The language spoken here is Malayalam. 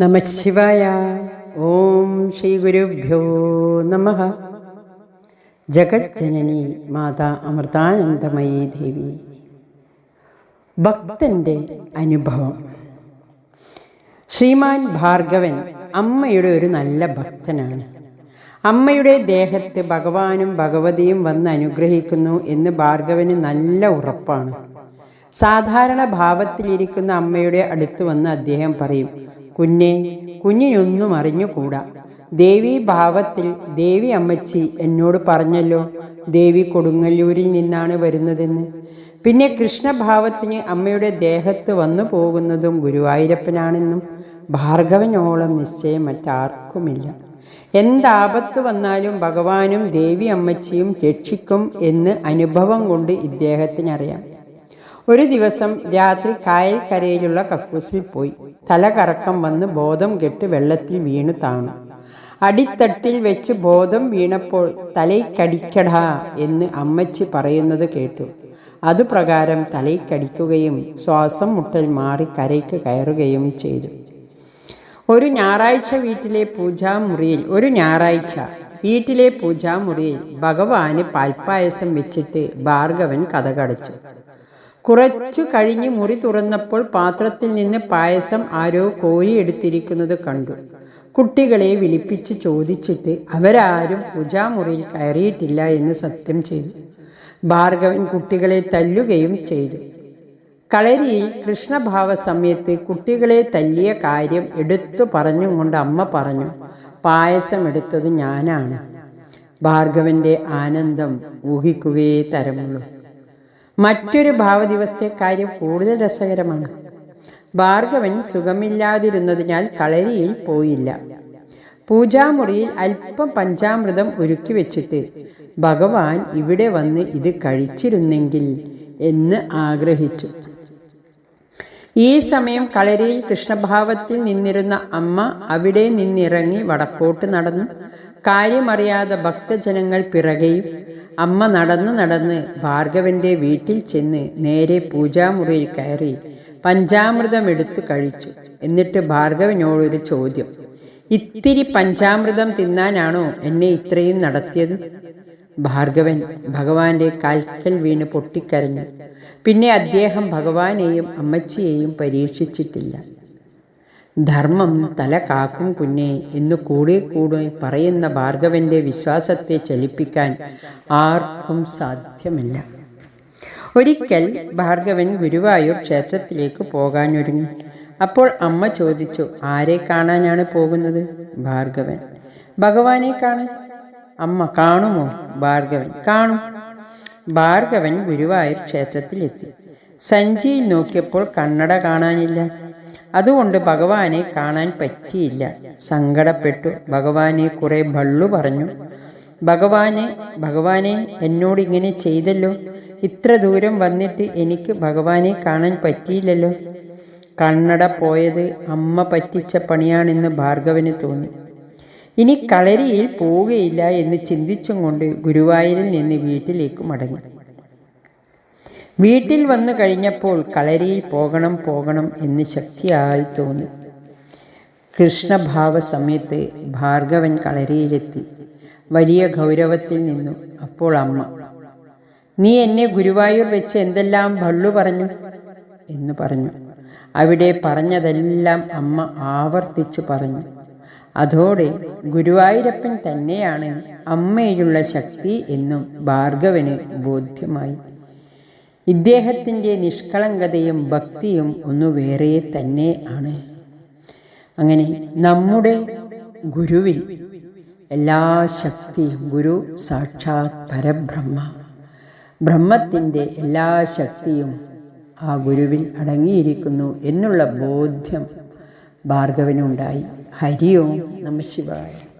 നമശിവായ ഓം ശ്രീ ഗുരുഭ്യോ നമ. ജഗജ്ജനനി മാതാ അമൃതാനന്ദമയി ദേവി. ഭക്തന്റെ അനുഭവം. ശ്രീമാൻ ഭാർഗവൻ അമ്മയുടെ ഒരു നല്ല ഭക്തനാണ്. അമ്മയുടെ ദേഹത്ത് ഭഗവാനും ഭഗവതിയും വന്ന് അനുഗ്രഹിക്കുന്നു എന്ന് ഭാർഗവന് നല്ല ഉറപ്പാണ്. സാധാരണ ഭാവത്തിലിരിക്കുന്ന അമ്മയുടെ അടുത്ത് വന്ന് അദ്ദേഹം പറയും കുഞ്ഞെ കുഞ്ഞിനൊന്നും അറിഞ്ഞുകൂടാ ദേവി ഭാവത്തിൽ ദേവി അമ്മച്ചി എന്നോട് പറഞ്ഞല്ലോ ദേവി കൊടുങ്ങല്ലൂരിൽ നിന്നാണ് വരുന്നതെന്ന്. പിന്നെ കൃഷ്ണഭാവത്തിന് അമ്മയുടെ ദേഹത്ത് വന്നു പോകുന്നതും ഗുരുവായൂരപ്പനാണെന്നും ഭാർഗവനോളം നിശ്ചയം മറ്റാർക്കുമില്ല. എന്താപത്ത് വന്നാലും ഭഗവാനും ദേവി അമ്മച്ചിയും രക്ഷിക്കും എന്ന് അനുഭവം കൊണ്ട് ഇദ്ദേഹത്തിനറിയാം. ഒരു ദിവസം രാത്രി കായൽക്കരയിലുള്ള കക്കൂസിൽ പോയി. തല കറക്കം വന്ന് ബോധം കെട്ട് വെള്ളത്തിൽ വീണു താണു. അടിത്തട്ടിൽ വെച്ച് ബോധം വീണപ്പോൾ തലയ്ക്കടിക്കടാ എന്ന് അമ്മച്ചി പറയുന്നത് കേട്ടു. അതുപ്രകാരം തലയ്ക്കടിക്കുകയും ശ്വാസം മുട്ടൽ മാറി കരയ്ക്ക് കയറുകയും ചെയ്തു. ഒരു ഞായറാഴ്ച വീട്ടിലെ പൂജാമുറിയിൽ ഒരു ഞായറാഴ്ച വീട്ടിലെ പൂജാമുറിയിൽ ഭഗവാന് പാൽപ്പായസം വെച്ചിട്ട് ഭാർഗവൻ കഥകടച്ചു കുറച്ചു കഴിഞ്ഞ് മുറി തുറന്നപ്പോൾ പാത്രത്തിൽ നിന്ന് പായസം ആരോ കോരിയെടുത്തിരിക്കുന്നത് കണ്ടു. കുട്ടികളെ വിളിപ്പിച്ച് ചോദിച്ചിട്ട് അവരാരും പൂജാമുറിയിൽ കയറിയിട്ടില്ല എന്ന് സത്യം ചെയ്തു. ഭാർഗവൻ കുട്ടികളെ തല്ലുകയും ചെയ്തു. കളരിയിൽ കൃഷ്ണഭാവ സമയത്ത് കുട്ടികളെ തല്ലിയ കാര്യം എടുത്തു പറഞ്ഞുകൊണ്ട് അമ്മ പറഞ്ഞു പായസം എടുത്തത് ഞാനാണ്. ഭാർഗവന്റെ ആനന്ദം ഊഹിക്കുകയേ തരമുള്ളൂ. മറ്റൊരു ഭാവദിവസത്തെ കാര്യം കൂടുതൽ രസകരമാണ്. ഭാർഗവൻ സുഖമില്ലാതിരുന്നതിനാൽ കളരിയിൽ പോയില്ല. പൂജാമുറിയിൽ അല്പം പഞ്ചാമൃതം ഒരുക്കി വെച്ചിട്ട് ഭഗവാൻ ഇവിടെ വന്ന് ഇത് കഴിച്ചിരുന്നെങ്കിൽ എന്ന് ആഗ്രഹിച്ചു. ഈ സമയം കളരിയിൽ കൃഷ്ണഭാവത്തിൽ നിന്നിരുന്ന അമ്മ അവിടെ നിന്നിറങ്ങി വടക്കോട്ട് നടന്നു. കാര്യമറിയാതെ ഭക്തജനങ്ങൾ പിറകെയും അമ്മ നടന്നു നടന്ന് ഭാർഗവന്റെ വീട്ടിൽ ചെന്ന് നേരെ പൂജാമുറിയിൽ കയറി പഞ്ചാമൃതം എടുത്തു കഴിച്ചു. എന്നിട്ട് ഭാർഗവനോടൊരു ചോദ്യം. ഇത്തിരി പഞ്ചാമൃതം തിന്നാനാണോ എന്നെ ഇത്രയും നടത്തിയത്? ഭാർഗവൻ ഭഗവാന്റെ കാൽക്കൽ വീണ് പൊട്ടിക്കരഞ്ഞു. പിന്നെ അദ്ദേഹം ഭഗവാനെയും അമ്മച്ചിയെയും പരീക്ഷിച്ചിട്ടില്ല. ധർമ്മം തല കാക്കും കുഞ്ഞെ എന്ന് കൂടെ കൂടെ പറയുന്ന ഭാർഗവന്റെ വിശ്വാസത്തെ ചലിപ്പിക്കാൻ ആർക്കും സാധ്യമല്ല. ഒരിക്കൽ ഭാർഗവൻ ഗുരുവായൂർ ക്ഷേത്രത്തിലേക്ക് പോകാനൊരുങ്ങി. അപ്പോൾ അമ്മ ചോദിച്ചു ആരെ കാണാനാണ് പോകുന്നത്? ഭാർഗവൻ ഭഗവാനെ കാണാൻ അമ്മ കാണുമോ? ഭാർഗവൻ. കാണും. ഭാർഗവൻ ഗുരുവായൂർ ക്ഷേത്രത്തിലെത്തി. സഞ്ചിയിൽ നോക്കിയപ്പോൾ കണ്ണട കാണാനില്ല. അതുകൊണ്ട് ഭഗവാനെ കാണാൻ പറ്റിയില്ല. സങ്കടപ്പെട്ടു. ഭഗവാനെ കുറെ ഭള്ളു പറഞ്ഞു. ഭഗവാനെ ഭഗവാനെ എന്നോട് ഇങ്ങനെ ചെയ്തല്ലോ. ഇത്ര ദൂരം വന്നിട്ട് എനിക്ക് ഭഗവാനെ കാണാൻ പറ്റിയില്ലല്ലോ. കണ്ണട പോയത് അമ്മ പറ്റിച്ച പണിയാണെന്ന് ഭാർഗവന് തോന്നി. ഇനി കളരിയിൽ പോവുകയില്ല എന്ന് ചിന്തിച്ചും കൊണ്ട് ഗുരുവായൂരിൽ നിന്ന് വീട്ടിലേക്ക് മടങ്ങി. വീട്ടിൽ വന്നു കഴിഞ്ഞപ്പോൾ കളരിയിൽ പോകണം പോകണം എന്ന് ശക്തിയായി തോന്നി. കൃഷ്ണഭാവ സമയത്ത് ഭാർഗവൻ കളരിയിലെത്തി. വലിയ ഗൗരവത്തിൽ നിന്നു. അപ്പോൾ അമ്മ നീ എന്നെ ഗുരുവായൂർ വെച്ച് എന്തെല്ലാം ഭള്ളു പറഞ്ഞു? എന്ന് പറഞ്ഞു. അവിടെ പറഞ്ഞതെല്ലാം അമ്മ ആവർത്തിച്ചു പറഞ്ഞു. അതോടെ ഗുരുവായൂരപ്പൻ തന്നെയാണ് അമ്മയിലുള്ള ശക്തി എന്നും ഭാർഗവന് ബോധ്യമായി. ഇദ്ദേഹത്തിന്റെ നിഷ്കളങ്കതയും ഭക്തിയും ഒന്നു വേറെ തന്നെ ആണ്. അങ്ങനെ നമ്മുടെ ഗുരുവിൽ എല്ലാ ശക്തിയും ഗുരു സാക്ഷാത് പരബ്രഹ്മ. ബ്രഹ്മത്തിന്റെ എല്ലാ ശക്തിയും ആ ഗുരുവിൽ അടങ്ങിയിരിക്കുന്നു എന്നുള്ള ബോധ്യം ഭാർഗവനുണ്ടായി. ഹരി ഓം നമ ശിവായ.